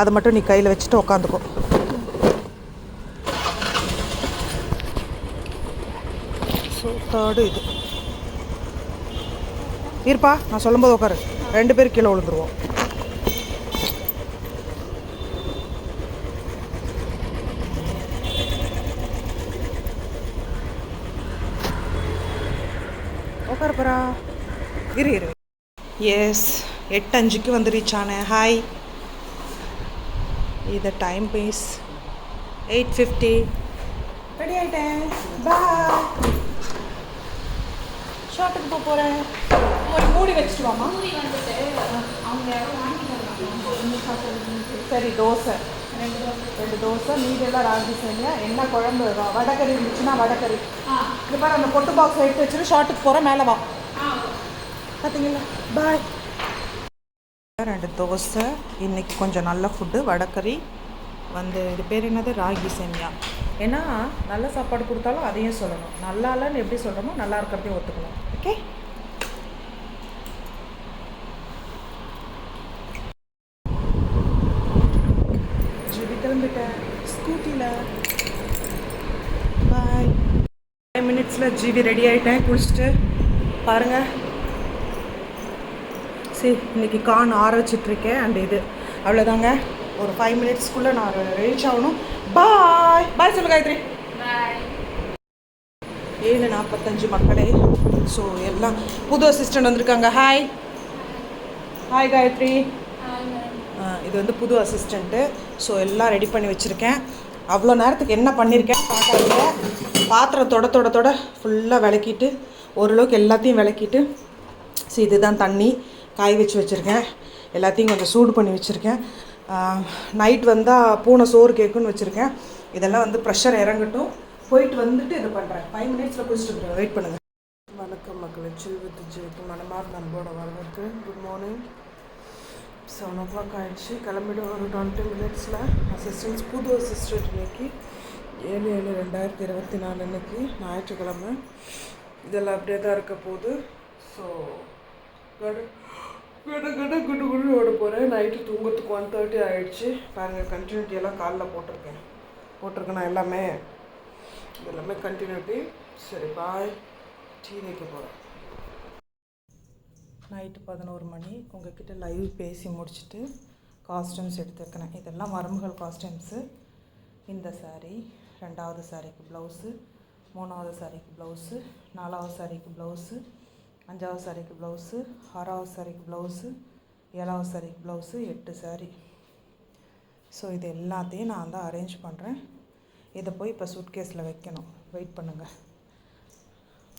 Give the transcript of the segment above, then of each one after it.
அதை மட்டும் நீ கையில் வச்சுட்டு உக்காந்துக்கோ. ஸோ தேர்டு இது. இருப்பா நான் சொல்லும்போது உட்காரு ரெண்டு பேரும் கீழே விழுந்துருவோம். உட்காருப்பரா இரு இரு. எஸ் எட்டு அஞ்சுக்கு வந்து ரீச் ஆனேன் ஹாய் இது டைம் பேஸ் எயிட் ஃபிஃப்டி ரெடி ஆயிட்டேன். பாய் ஷார்ட்டுக்கு போக போகிறேன் ஒரு மூடி வச்சுட்டு வாமா சரி தோசை. ரெண்டு தோசை. மீதெல்லாம் ராகி சேமியா என்ன குழம்பு வ- வடகறி இருந்துச்சுன்னா வடகறி. இது பாரு அந்த பொட்டு பாக்ஸ் எடுத்து வச்சுட்டு ஷார்ட்டுக்கு போகிறேன் மேலே வா. பார்த்தீங்களா பாய் ரெண்டு தோசை இன்னைக்கு கொஞ்சம் நல்ல ஃபுட்டு வடக்கறி வந்து இது பேர் என்னது? ராகி சேமியா. ஏன்னா நல்ல சாப்பாடு கொடுத்தாலும் அதையும் சொல்லணும். நல்லா இல்லைன்னு எப்படி சொல்கிறோமோ நல்லா இருக்கிறதையும் ஒத்துக்கணும். ஓகே ஜிபி கிளம்பிட்டேன். ஸ்கூட்டியில் பாய் ஃபைவ் மினிட்ஸில் ஜிபி ரெடி ஆகிட்டேன் குளிச்சுட்டு. பாருங்கள் சரி இன்னைக்கு கான் ஆற வச்சிட்ருக்கேன் அண்ட் இது. அவ்வளோதாங்க ஒரு ஃபைவ் மினிட்ஸ்க்குள்ளே நான் ரீச் ஆகணும். பாய் பாய் சொல்லு காயத்ரி. ஏழு நாற்பத்தஞ்சு மக்களே. ஸோ எல்லாம் புது அசிஸ்டன்ட் வந்திருக்காங்க. Hi hi Gayathri. இது வந்து புது அசிஸ்டண்ட்டு ஸோ எல்லாம் ரெடி பண்ணி வச்சுருக்கேன். அவ்வளோ நேரத்துக்கு என்ன பண்ணியிருக்கேன் பார்க்காதீங்க. பாத்திரம் தொட தொட தொட ஃபுல்லாக விளக்கிட்டு ஓரளவுக்கு எல்லாத்தையும் விளக்கிட்டு ஸோ இதுதான் தண்ணி. காய் வச்சு வச்சுருக்கேன். எல்லாத்தையும் கொஞ்சம் சூடு பண்ணி வச்சுருக்கேன். நைட் வந்தால் பூனை சோறு கேட்குன்னு வச்சுருக்கேன். இதெல்லாம் வந்து ப்ரெஷர் இறங்கட்டும். போயிட்டு வந்துட்டு இது பண்ணுறேன் ஃபைவ் மினிட்ஸில் குளிச்சுட்டு வெயிட் பண்ணுங்கள் வணக்கம் மக்களை. செல்வத்து வித் மனமார் நண்போட வரவேற்கு good morning seven o'clock ஆகிடுச்சு கிளம்பிடும். ஒரு டுவெண்ட்டி மினிட்ஸில் அசிஸ்டன்ஸ் புது அசிஸ்டன்ட் இன்னைக்கு. ஏழு ஏழு ரெண்டாயிரத்தி இருபத்தி நாலு இன்னைக்கு ஞாயிற்றுக்கிழமை. இதெல்லாம் அப்படியே தான் இருக்க போகுது. ஸோ கிட்ட கிட்ட குட்டு குட்டு ஓட போகிறேன் நைட்டு தூங்குறதுக்கு ஒன் தேர்ட்டி ஆகிடுச்சு பாருங்கள் கண்டினியூட்டி எல்லாம் காலில் போட்டிருக்கேன் போட்டிருக்கேன். நான் எல்லாமே இது எல்லாமே கண்டினியூட்டி சரி பாய் டீ வைக்க போகிறேன் நைட்டு பதினோரு மணி. உங்ககிட்ட லைவ் பேசி முடிச்சுட்டு காஸ்டியூம்ஸ் எடுத்துருக்கிறேன். இதெல்லாம் மருமகள் காஸ்டியூம்ஸு இந்த சாரீ ரெண்டாவது சாரீக்கு ப்ளவுஸு மூணாவது சாரீக்கு ப்ளவுஸு நாலாவது சாரீக்கு ப்ளவுஸு அஞ்சாவது சாரீக்கு ப்ளவுஸு ஆறாவது சாரீக்கு ப்ளவுஸு ஏழாவது சாரீக்கு ப்ளவுஸு எட்டு சாரி ஸோ இது எல்லாத்தையும் நான் தான் அரேஞ்ச் பண்ணுறேன் இதை போய் இப்போ சூட்கேஸில் வைக்கணும். வெயிட் பண்ணுங்கள்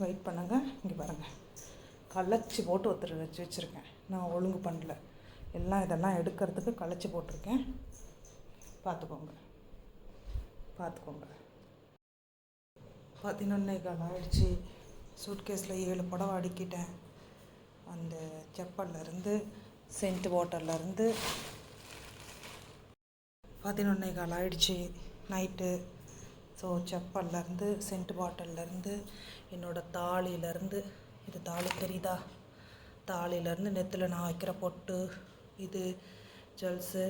வெயிட் பண்ணுங்கள் இங்கே பாருங்கள் களைச்சி போட்டு ஒருத்தர் வச்சு வச்சுருக்கேன். நான் ஒழுங்கு பண்ணல. எல்லாம் இதெல்லாம் எடுக்கிறதுக்கு களைச்சி போட்டிருக்கேன். பார்த்துக்கோங்க. பார்த்துக்கோங்க. பதினொன்னே கால் ஆயிடுச்சு சூட்கேஸில் ஏழு புடவை அடுக்கிட்டேன். அந்த செப்பல்லேருந்து சென்ட் வாட்டர்லேருந்து பதினொன்னே கால் ஆயிடுச்சு நைட்டு. ஸோ செப்பல்லேருந்து சென்ட் பாட்டில்லேருந்து என்னோடய தாலியிலேருந்து இது தாலி தெரியுதா? தாலியிலேருந்து நெத்தில் நான் வைக்கிற பொட்டு இது ஜுவல்ஸு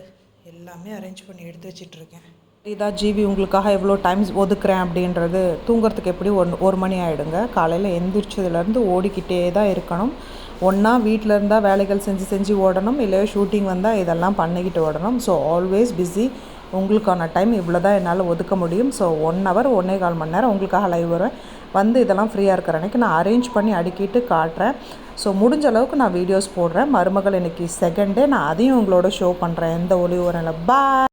எல்லாமே அரேஞ்ச் பண்ணி எடுத்து வச்சிட்ருக்கேன். இதா ஜிபி உங்களுக்காக எவ்வளோ டைம்ஸ் ஒதுக்குறேன் அப்படின்றது தூங்குறதுக்கு எப்படி ஒன் ஒரு மணி ஆகிடுங்க காலையில் எந்திரிச்சதுலேருந்து ஓடிக்கிட்டே தான் இருக்கணும். ஒன்றா வீட்டில் இருந்தால் வேலைகள் செஞ்சு செஞ்சு ஓடணும். இல்லை ஷூட்டிங் வந்தால் இதெல்லாம் பண்ணிக்கிட்டு ஓடணும். ஸோ ஆல்வேஸ் பிஸி உங்களுக்கான டைம் இவ்வளோ தான் என்னால் ஒதுக்க முடியும். ஸோ ஒன் ஹவர் ஒன்றே கால் மணி நேரம் உங்களுக்காக லைவ் வருவேன் வந்து இதெல்லாம் ஃப்ரீயாக இருக்கிற அன்றைக்கி நான் அரேஞ்ச் பண்ணி அடுக்கிட்டு காட்டுறேன். ஸோ முடிஞ்ச அளவுக்கு நான் வீடியோஸ் போடுறேன். மருமகள் இன்றைக்கி செகண்டே நான் அதையும் உங்களோட ஷோ பண்ணுறேன் எந்த ஒளி வரல பாய்